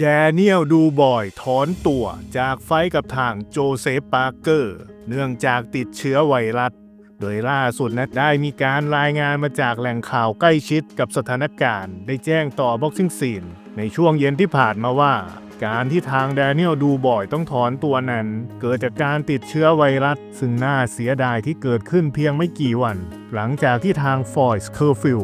แดเนียลดูบอยถอนตัวจากไฟกับทางโจเซฟปาร์เกอร์ เนื่องจากติดเชื้อไวรัส โดยล่าสุดนะได้มีการรายงานมาจากแหล่งข่าวใกล้ชิดกับสถานการณ์ ได้แจ้งต่อบ็อกซิ่งซีนในช่วงเย็นที่ผ่านมาว่า การที่ทางแดเนียลดูบอยต้องถอนตัวนั้น เกิดจากการติดเชื้อไวรัส ซึ่งน่าเสียดายที่เกิดขึ้นเพียงไม่กี่วัน หลังจากที่ทางฟอยส์เคอร์ฟิล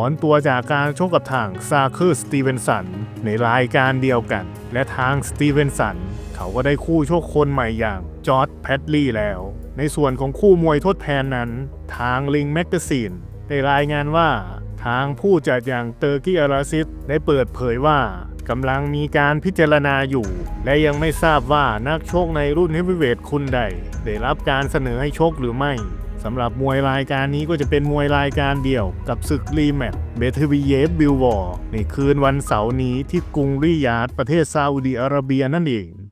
อนตัวจากการชกกับทางซาเคอร์สตีเวนสันในรายการเดียวกัน และทางสตีเวนสันเขาก็ได้คู่ชกคนใหม่อย่างจอร์ดแพดลีย์แล้ว ในส่วนของคู่มวยทดแทนนั้น ทางลิงแมกกาซีนได้รายงานว่าทางผู้จัดอย่างเตอร์กี้อาราซิสได้เปิดเผยว่ากำลังมีการพิจารณาอยู่ และยังไม่ทราบว่านักชกในรุ่นเฮฟวีเวทคนใด ได้รับการเสนอให้ชกหรือไม่ สำหรับมวยรายการนี้ก็จะเป็นมวยรายการเดียวกับศึกรีแมตช์เบเทวีเยฟบิลวอร์ในคืนวันเสาร์นี้ที่กรุงริยาดประเทศซาอุดีอาระเบียนั่นเอง